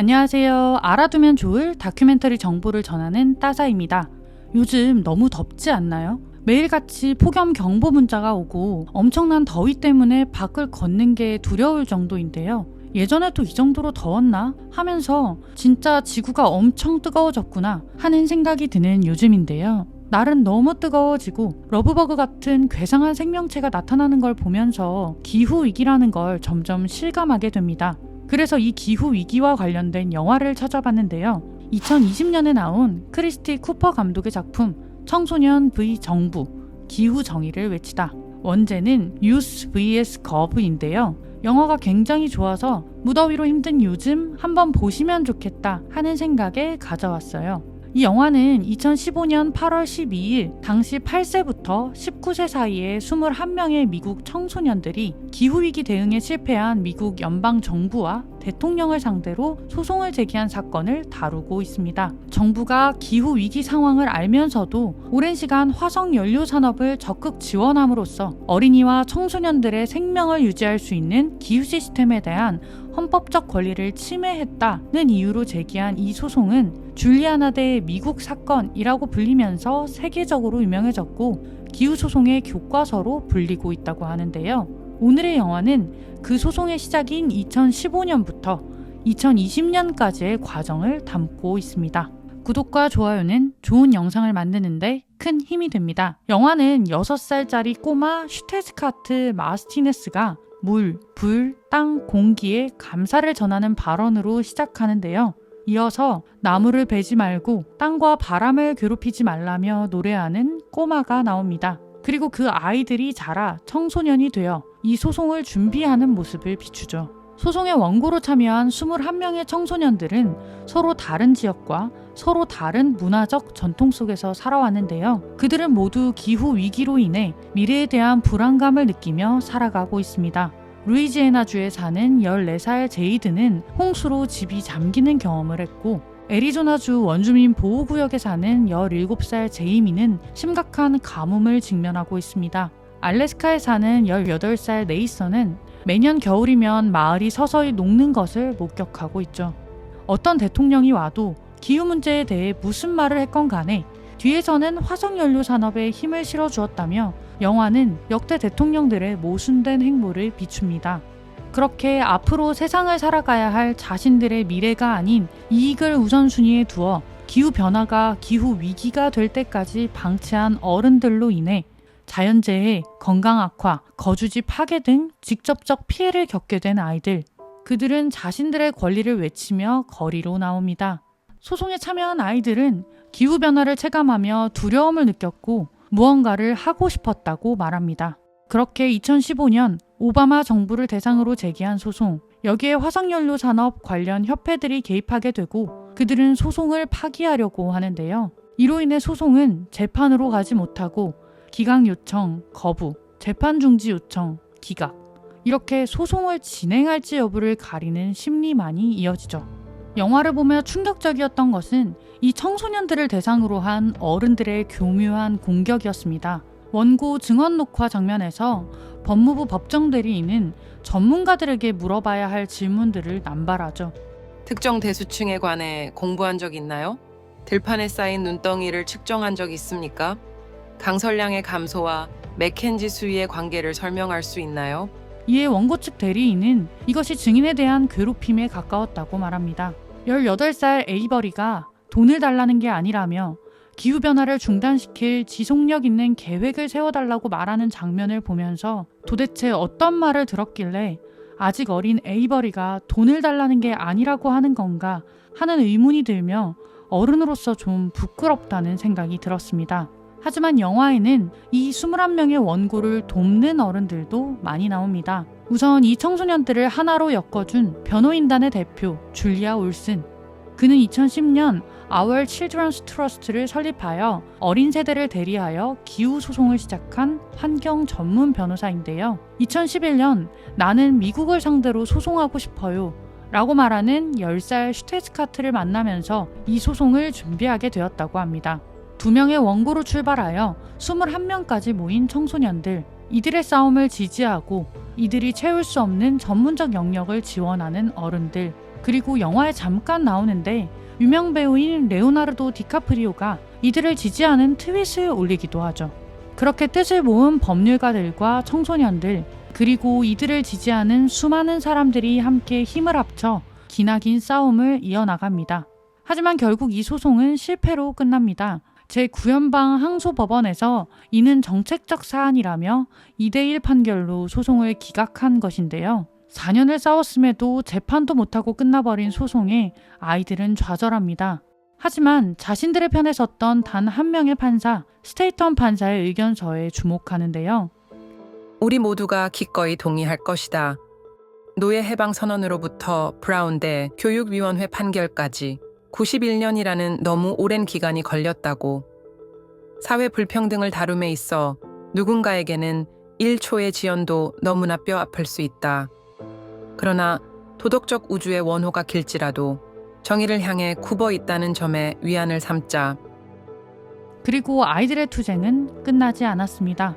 안녕하세요. 알아두면 좋을 다큐멘터리 정보를 전하는 따사입니다. 요즘 너무 덥지 않나요? 매일같이 폭염 경보 문자가 오고 엄청난 더위 때문에 밖을 걷는 게 두려울 정도인데요. 예전에도 이 정도로 더웠나 하면서 진짜 지구가 엄청 뜨거워졌구나 하는 생각이 드는 요즘인데요. 날은 너무 뜨거워지고 러브버그 같은 괴상한 생명체가 나타나는 걸 보면서 기후 위기라는 걸 점점 실감하게 됩니다. 그래서 이 기후 위기와 관련된 영화를 찾아봤는데요. 2020년에 나온 크리스티 쿠퍼 감독의 작품 청소년 v 정부 기후 정의를 외치다. 원제는 유스 vs 거브인데요. 영화가 굉장히 좋아서 무더위로 힘든 요즘 한번 보시면 좋겠다 하는 생각에 가져왔어요. 이 영화는 2015년 8월 12일 당시 8세부터 19세 사이의 21명의 미국 청소년들이 기후위기 대응에 실패한 미국 연방 정부와 대통령을 상대로 소송을 제기한 사건을 다루고 있습니다. 정부가 기후 위기 상황을 알면서도 오랜 시간 화석 연료 산업을 적극 지원함으로써 어린이와 청소년들의 생명을 유지할 수 있는 기후 시스템에 대한 헌법적 권리를 침해했다는 이유로 제기한 이 소송은 줄리아나 대 미국 사건이라고 불리면서 세계적으로 유명해졌고 기후 소송의 교과서로 불리고 있다고 하는데요. 오늘의 영화는 그 소송의 시작인 2015년부터 2020년까지의 과정을 담고 있습니다. 구독과 좋아요는 좋은 영상을 만드는데 큰 힘이 됩니다. 영화는 6살짜리 꼬마 슈테스카트 마스티네스가 물, 불, 땅, 공기에 감사를 전하는 발언으로 시작하는데요. 이어서 나무를 베지 말고 땅과 바람을 괴롭히지 말라며 노래하는 꼬마가 나옵니다. 그리고 그 아이들이 자라 청소년이 되어 이 소송을 준비하는 모습을 비추죠. 소송의 원고로 참여한 21명의 청소년들은 서로 다른 지역과 서로 다른 문화적 전통 속에서 살아왔는데요. 그들은 모두 기후 위기로 인해 미래에 대한 불안감을 느끼며 살아가고 있습니다. 루이지애나주에 사는 14살 제이드는 홍수로 집이 잠기는 경험을 했고 애리조나주 원주민 보호구역에 사는 17살 제이미는 심각한 가뭄을 직면하고 있습니다. 알래스카에 사는 18살 네이선은 매년 겨울이면 마을이 서서히 녹는 것을 목격하고 있죠. 어떤 대통령이 와도 기후 문제에 대해 무슨 말을 했건 간에 뒤에서는 화석연료 산업에 힘을 실어주었다며 영화는 역대 대통령들의 모순된 행보를 비춥니다. 그렇게 앞으로 세상을 살아가야 할 자신들의 미래가 아닌 이익을 우선순위에 두어 기후 변화가 기후 위기가 될 때까지 방치한 어른들로 인해 자연재해, 건강 악화, 거주지 파괴 등 직접적 피해를 겪게 된 아이들. 그들은 자신들의 권리를 외치며 거리로 나옵니다. 소송에 참여한 아이들은 기후변화를 체감하며 두려움을 느꼈고 무언가를 하고 싶었다고 말합니다. 그렇게 2015년 오바마 정부를 대상으로 제기한 소송, 여기에 화석연료 산업 관련 협회들이 개입하게 되고 그들은 소송을 파기하려고 하는데요. 이로 인해 소송은 재판으로 가지 못하고 기각 요청, 거부, 재판 중지 요청, 기각. 이렇게 소송을 진행할지 여부를 가리는 심리만이 이어지죠. 영화를 보며 충격적이었던 것은 이 청소년들을 대상으로 한 어른들의 교묘한 공격이었습니다. 원고 증언 녹화 장면에서 법무부 법정 대리인은 전문가들에게 물어봐야 할 질문들을 남발하죠. 특정 대수층에 관해 공부한 적 있나요? 들판에 쌓인 눈덩이를 측정한 적 있습니까? 강설량의 감소와 맥켄지 수위의 관계를 설명할 수 있나요? 이에 원고 측 대리인은 이것이 증인에 대한 괴롭힘에 가까웠다고 말합니다. 18살 에이버리가 돈을 달라는 게 아니라며 기후변화를 중단시킬 지속력 있는 계획을 세워달라고 말하는 장면을 보면서 도대체 어떤 말을 들었길래 아직 어린 에이버리가 돈을 달라는 게 아니라고 하는 건가 하는 의문이 들며 어른으로서 좀 부끄럽다는 생각이 들었습니다. 하지만 영화에는 이 21명의 원고를 돕는 어른들도 많이 나옵니다. 우선 이 청소년들을 하나로 엮어준 변호인단의 대표 줄리아 올슨. 그는 2010년 Our Children's Trust를 설립하여 어린 세대를 대리하여 기후 소송을 시작한 환경 전문 변호사인데요. 2011년 나는 미국을 상대로 소송하고 싶어요. 라고 말하는 10살 슈테스카트를 만나면서 이 소송을 준비하게 되었다고 합니다. 두 명의 원고로 출발하여 21명까지 모인 청소년들, 이들의 싸움을 지지하고 이들이 채울 수 없는 전문적 영역을 지원하는 어른들, 그리고 영화에 잠깐 나오는데 유명 배우인 레오나르도 디카프리오가 이들을 지지하는 트윗을 올리기도 하죠. 그렇게 뜻을 모은 법률가들과 청소년들, 그리고 이들을 지지하는 수많은 사람들이 함께 힘을 합쳐 기나긴 싸움을 이어나갑니다. 하지만 결국 이 소송은 실패로 끝납니다. 제9연방 항소법원에서 이는 정책적 사안이라며 2대1 판결로 소송을 기각한 것인데요. 4년을 싸웠음에도 재판도 못하고 끝나버린 소송에 아이들은 좌절합니다. 하지만 자신들의 편에 섰던 단 한 명의 판사, 스테이턴 판사의 의견서에 주목하는데요. 우리 모두가 기꺼이 동의할 것이다. 노예 해방 선언으로부터 브라운 대 교육위원회 판결까지 91년이라는 너무 오랜 기간이 걸렸다고. 사회 불평등을 다룸에 있어 누군가에게는 1초의 지연도 너무나 뼈 아플 수 있다. 그러나 도덕적 우주의 원호가 길지라도 정의를 향해 굽어 있다는 점에 위안을 삼자. 그리고 아이들의 투쟁은 끝나지 않았습니다.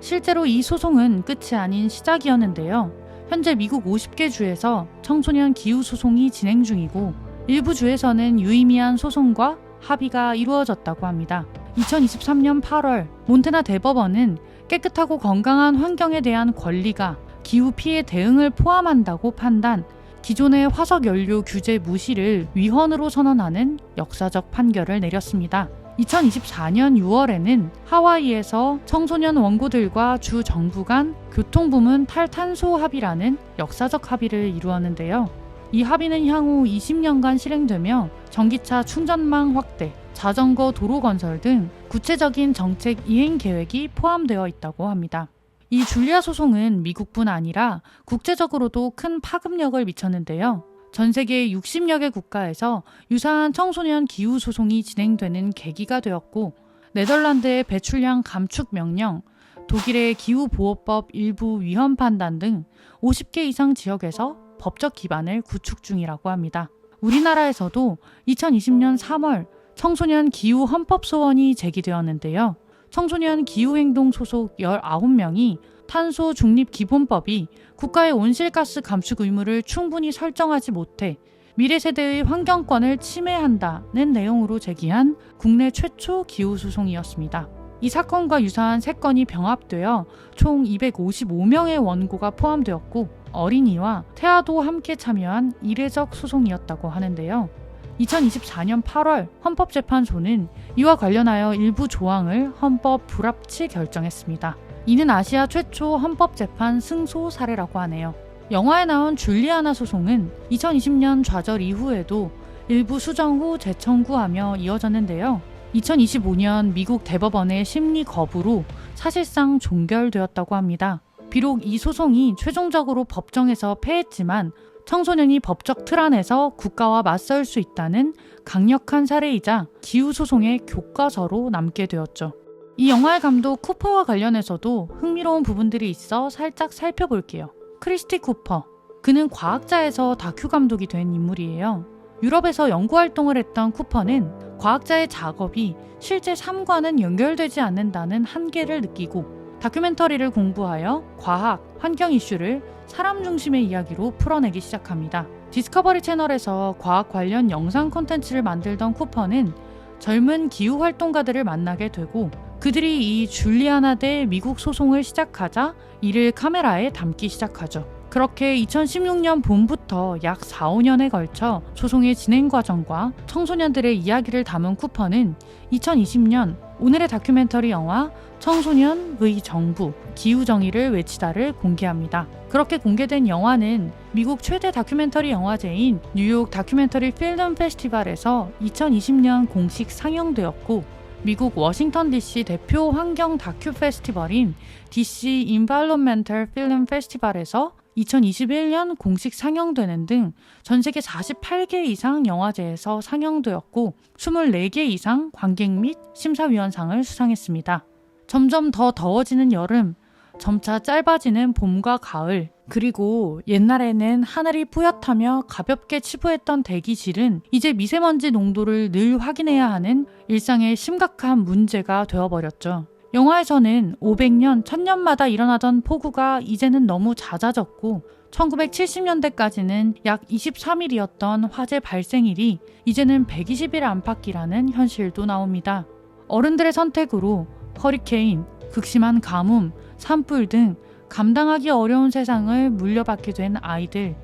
실제로 이 소송은 끝이 아닌 시작이었는데요. 현재 미국 50개 주에서 청소년 기후 소송이 진행 중이고 일부 주에서는 유의미한 소송과 합의가 이루어졌다고 합니다. 2023년 8월 몬테나 대법원은 깨끗하고 건강한 환경에 대한 권리가 기후 피해 대응을 포함한다고 판단, 기존의 화석 연료 규제 무시를 위헌으로 선언하는 역사적 판결을 내렸습니다. 2024년 6월에는 하와이에서 청소년 원고들과 주 정부 간 교통부문 탈탄소 합의라는 역사적 합의를 이루었는데요. 이 합의는 향후 20년간 실행되며 전기차 충전망 확대, 자전거 도로 건설 등 구체적인 정책 이행 계획이 포함되어 있다고 합니다. 이 줄리아 소송은 미국뿐 아니라 국제적으로도 큰 파급력을 미쳤는데요. 전 세계 60여 개 국가에서 유사한 청소년 기후 소송이 진행되는 계기가 되었고 네덜란드의 배출량 감축 명령, 독일의 기후 보호법 일부 위헌 판단 등 50개 이상 지역에서 법적 기반을 구축 중이라고 합니다. 우리나라에서도 2020년 3월 청소년 기후 헌법 소원이 제기되었는데요. 청소년 기후행동 소속 19명이 탄소 중립 기본법이 국가의 온실가스 감축 의무를 충분히 설정하지 못해 미래 세대의 환경권을 침해한다는 내용으로 제기한 국내 최초 기후 소송이었습니다. 이 사건과 유사한 세 건이 병합되어 총 255명의 원고가 포함되었고 어린이와 태아도 함께 참여한 이례적 소송이었다고 하는데요. 2024년 8월 헌법재판소는 이와 관련하여 일부 조항을 헌법 불합치 결정했습니다. 이는 아시아 최초 헌법재판 승소 사례라고 하네요. 영화에 나온 줄리아나 소송은 2020년 좌절 이후에도 일부 수정 후 재청구하며 이어졌는데요. 2025년 미국 대법원의 심리 거부로 사실상 종결되었다고 합니다. 비록 이 소송이 최종적으로 법정에서 패했지만 청소년이 법적 틀 안에서 국가와 맞설 수 있다는 강력한 사례이자 기후소송의 교과서로 남게 되었죠. 이 영화의 감독 쿠퍼와 관련해서도 흥미로운 부분들이 있어 살짝 살펴볼게요. 크리스티 쿠퍼. 그는 과학자에서 다큐 감독이 된 인물이에요. 유럽에서 연구 활동을 했던 쿠퍼는 과학자의 작업이 실제 삶과는 연결되지 않는다는 한계를 느끼고 다큐멘터리를 공부하여 과학, 환경 이슈를 사람 중심의 이야기로 풀어내기 시작합니다. 디스커버리 채널에서 과학 관련 영상 콘텐츠를 만들던 쿠퍼는 젊은 기후 활동가들을 만나게 되고 그들이 이 줄리아나 대 미국 소송을 시작하자 이를 카메라에 담기 시작하죠. 그렇게 2016년 봄부터 약 4, 5년에 걸쳐 소송의 진행 과정과 청소년들의 이야기를 담은 쿠퍼는 2020년 오늘의 다큐멘터리 영화 청소년의 정부 기후 정의를 외치다를 공개합니다. 그렇게 공개된 영화는 미국 최대 다큐멘터리 영화제인 뉴욕 다큐멘터리 필름 페스티벌에서 2020년 공식 상영되었고 미국 워싱턴 DC 대표 환경 다큐 페스티벌인 DC 인발론멘털 필름 페스티벌에서 2021년 공식 상영되는 등 전 세계 48개 이상 영화제에서 상영되었고 24개 이상 관객 및 심사위원상을 수상했습니다. 점점 더 더워지는 여름, 점차 짧아지는 봄과 가을, 그리고 옛날에는 하늘이 뿌옇하며 가볍게 치부했던 대기질은 이제 미세먼지 농도를 늘 확인해야 하는 일상의 심각한 문제가 되어버렸죠. 영화에서는 500년, 1000년마다 일어나던 폭우가 이제는 너무 잦아졌고 1970년대까지는 약 23일이었던 화재 발생일이 이제는 120일 안팎이라는 현실도 나옵니다. 어른들의 선택으로 허리케인, 극심한 가뭄, 산불 등 감당하기 어려운 세상을 물려받게 된 아이들,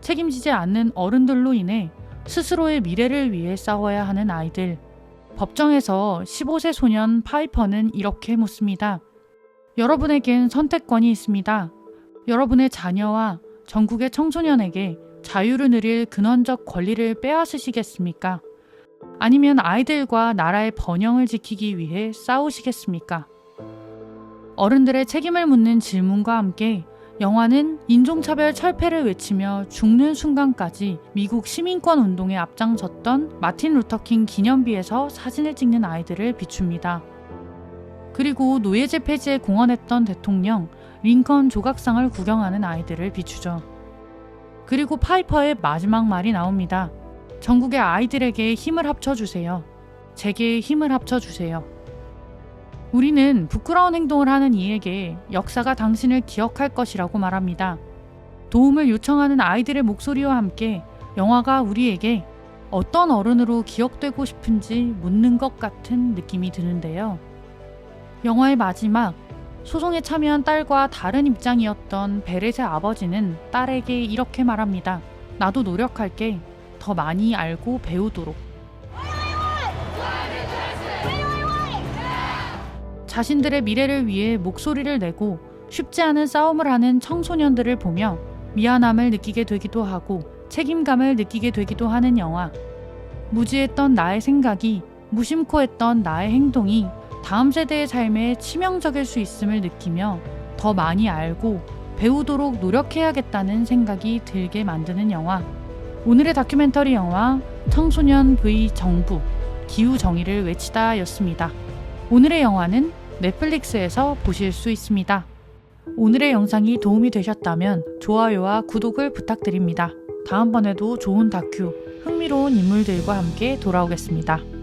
책임지지 않는 어른들로 인해 스스로의 미래를 위해 싸워야 하는 아이들. 법정에서 15세 소년 파이퍼는 이렇게 묻습니다. 여러분에겐 선택권이 있습니다. 여러분의 자녀와 전국의 청소년에게 자유를 누릴 근원적 권리를 빼앗으시겠습니까? 아니면 아이들과 나라의 번영을 지키기 위해 싸우시겠습니까? 어른들의 책임을 묻는 질문과 함께 영화는 인종차별 철폐를 외치며 죽는 순간까지 미국 시민권 운동에 앞장섰던 마틴 루터킹 기념비에서 사진을 찍는 아이들을 비춥니다. 그리고 노예제 폐지에 공헌했던 대통령 링컨 조각상을 구경하는 아이들을 비추죠. 그리고 파이퍼의 마지막 말이 나옵니다. 전국의 아이들에게 힘을 합쳐주세요. 제게 힘을 합쳐주세요. 우리는 부끄러운 행동을 하는 이에게 역사가 당신을 기억할 것이라고 말합니다. 도움을 요청하는 아이들의 목소리와 함께 영화가 우리에게 어떤 어른으로 기억되고 싶은지 묻는 것 같은 느낌이 드는데요. 영화의 마지막, 소송에 참여한 딸과 다른 입장이었던 베렛의 아버지는 딸에게 이렇게 말합니다. 나도 노력할게. 더 많이 알고 배우도록. 자신들의 미래를 위해 목소리를 내고 쉽지 않은 싸움을 하는 청소년들을 보며 미안함을 느끼게 되기도 하고 책임감을 느끼게 되기도 하는 영화. 무지했던 나의 생각이 무심코 했던 나의 행동이 다음 세대의 삶에 치명적일 수 있음을 느끼며 더 많이 알고 배우도록 노력해야겠다는 생각이 들게 만드는 영화. 오늘의 다큐멘터리 영화 청소년 V 정부 기후 정의를 외치다 였습니다. 오늘의 영화는 넷플릭스에서 보실 수 있습니다. 오늘의 영상이 도움이 되셨다면 좋아요와 구독을 부탁드립니다. 다음번에도 좋은 다큐, 흥미로운 인물들과 함께 돌아오겠습니다.